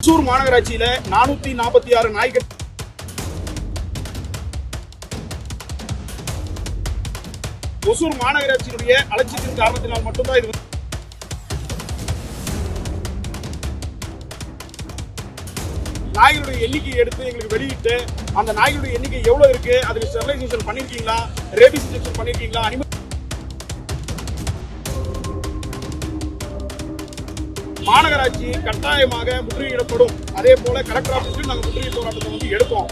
ஒசூர் மாநகராட்சியில நானூத்தி நாற்பத்தி ஆறு நாய்கள். ஒசூர் மாநகராட்சியினுடைய அலட்சியத்தின் காரணத்தினால் மட்டும்தான் இது நாய்களுடைய எண்ணிக்கையை எடுத்து எங்களுக்கு வெளியிட்டு அந்த நாய்களுடைய எண்ணிக்கை எவ்வளவு இருக்கு? அதுக்கு ஸ்டெர்லைசேஷன் பண்ணிருக்கீங்களா? ரேபிஸ் இன்ஜெக்ஷன் பண்ணிருக்கீங்களா? அனிமல் மாநகராட்சி கட்டாயமாக முற்றுகையிடப்படும். அதே போல கலெக்டர் ஆபீஸில் நாங்கள் முற்றுகை போராட்டத்தை வந்து எடுப்போம்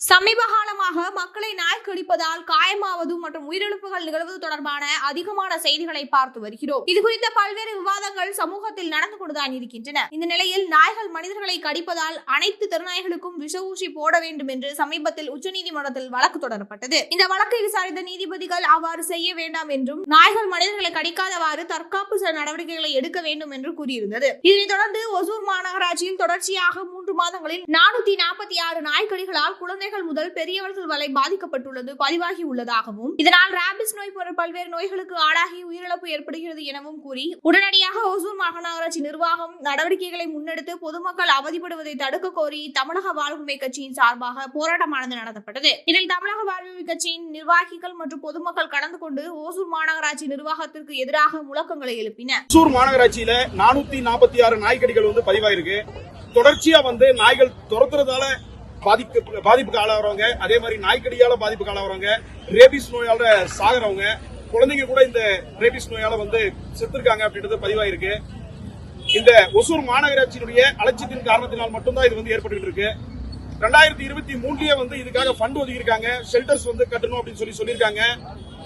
சமீப காலமாக மக்களை நாய் கடிப்பதால் காயமாவது மற்றும் உயிரிழப்புகள் நிகழ்வது தொடர்பான அதிகமான செய்திகளை பார்த்து வருகிறோம். இது குறித்த பல்வேறு விவாதங்கள் சமூகத்தில் நடந்து கொண்டுதான் இருக்கின்றன. இந்த நிலையில் நாய்கள் மனிதர்களை கடிப்பதால் அனைத்து தெருநாய்களுக்கும் விஷ ஊசி போட வேண்டும் என்று சமீபத்தில் உச்சநீதிமன்றத்தில் வழக்கு தொடரப்பட்டது. இந்த வழக்கை விசாரித்த நீதிபதிகள் அவ்வாறு செய்ய வேண்டாம் என்றும் நாய்கள் மனிதர்களை கடிக்காதவாறு தற்காப்பு சில நடவடிக்கைகளை எடுக்க வேண்டும் என்று கூறியிருந்தது. இதனைத் தொடர்ந்து ஒசூர் மாநகராட்சியில் தொடர்ச்சியாக மூன்று மாதங்களில் நானூத்தி நாற்பத்தி ஆறு நாய்க்கடிகளால் குழந்தைகள் முதல் பெரியவர்கள் வரை பாதிக்கப்பட்டுள்ளது பதிவாகி உள்ளதாகவும். இதனால் ரேபிஸ் நோய் போன்ற பல்வேறு நோய்களுக்கு ஆளாகி உயிரிழப்பு ஏற்படுகிறது எனவும் கூறி உடனடியாக ஒசூர் மாநகராட்சி நிர்வாகம் நடவடிக்கைகளை முன்னெடுத்து பொதுமக்கள் அவதிப்படுவதை தடுக்க கோரி தமிழக வாழ்வுமை கட்சியின் சார்பாக போராட்டமானது நடத்தப்பட்டது. இதில் தமிழக வாழ்வுமை கட்சியின் நிர்வாகிகள் மற்றும் பொதுமக்கள் கலந்து கொண்டு ஓசூர் மாநகராட்சி நிர்வாகத்திற்கு எதிராக முழக்கங்களை எழுப்பின. ஓசூர் மாநகராட்சியில நானூத்தி நாற்பத்தி ஆறு நாய்க்கடிகள் வந்து பதிவாயிருக்கு. தொடர்ச்சியா வந்து நாய்கள் துரத்துறதால பாதிப்பு பாதிப்புக்கு ஆளாகிறவங்க அதே மாதிரி நாய்க்கடியால பாதிப்புக்கு ஆளாகிறவங்க ரேபிஸ் நோயால சாகிறவங்க குழந்தைங்க கூட இந்த ரேபிஸ் நோயால வந்து செத்துருக்காங்க அப்படின்றது பதிவாயிருக்கு. இந்த ஒசூர் மாநகராட்சியினுடைய அலட்சியத்தின் காரணத்தினால் மட்டும்தான் இது வந்து ஏற்பட்டு இருக்கு ரெண்டாயிரத்தி இருபத்தி மூணுலயே வந்து இதுக்காக ஃபண்ட் ஒதுக்கியிருக்காங்க. ஷெல்டர்ஸ் வந்து கட்டணும் அப்படின்னு சொல்லி சொல்லியிருக்காங்க.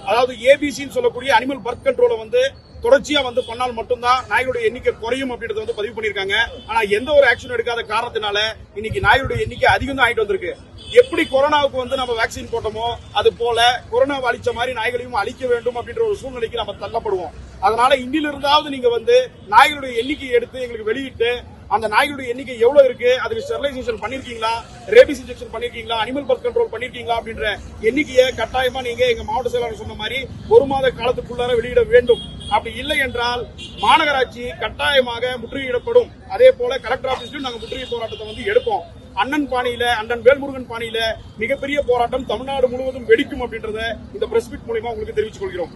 அதாவது ஏபிசின்னு சொல்லக்கூடிய அனிமல் பர்த் கண்ட்ரோலை வந்து தொடர்ச்சியா வந்து பண்ணால் மட்டும்தான் நாய்களுடைய எண்ணிக்கை குறையும் அப்படின்றத வந்து பதிவு பண்ணியிருக்காங்க. ஆனா எந்த ஒரு ஆக்ஷன் எடுக்காத காரணத்தினால இன்னைக்கு நாய்களுடைய எண்ணிக்கை அதிகம் தான் ஆயிட்டு வந்திருக்கு. எப்படி கொரோனாவுக்கு வந்து நம்ம வேக்சின் போட்டோமோ அது போல கொரோனாவை அழிச்ச மாதிரி நாய்களையும் அழிக்க வேண்டும் அப்படின்ற ஒரு சூழ்நிலைக்கு நம்ம தள்ளப்படுவோம். அதனால இன்னிலிருந்தாவது நீங்க வந்து நாய்களுடைய எண்ணிக்கையை எடுத்து எங்களுக்கு வெளியிட்டு அந்த நாய்களுடைய எண்ணிக்கை எவ்வளவு இருக்கு? அதுக்கு ஸ்டெர்லைசேஷன் பண்ணிருக்கீங்களா? ரேபிஸ் இன்ஜெக்ஷன் பண்ணிருக்கீங்களா? அனிமல் பர்த் கண்ட்ரோல் பண்ணிருக்கீங்களா? அப்படின்ற எண்ணிக்கையை கட்டாயமா நீங்க எங்க மாவட்ட செயலாளர் சொன்ன மாதிரி ஒரு மாத காலத்துக்குள்ளார வெளியிட வேண்டும். அப்படி இல்லை என்றால் மாநகராட்சி கட்டாயமாக முற்றுகையிடப்படும். அதே போல கலெக்டர் ஆபீஸ்லயும் நாங்க முற்றுகை போராட்டத்தை வந்து எடுப்போம். அண்ணன் பாணியில அண்ணன் வேல்முருகன் பாணியில மிகப்பெரிய போராட்டம் தமிழ்நாடு முழுவதும் வெடிக்கும் அப்படின்றத இந்த பிரஸ் மீட் மூலியமா உங்களுக்கு தெரிவித்துக் கொள்கிறோம்.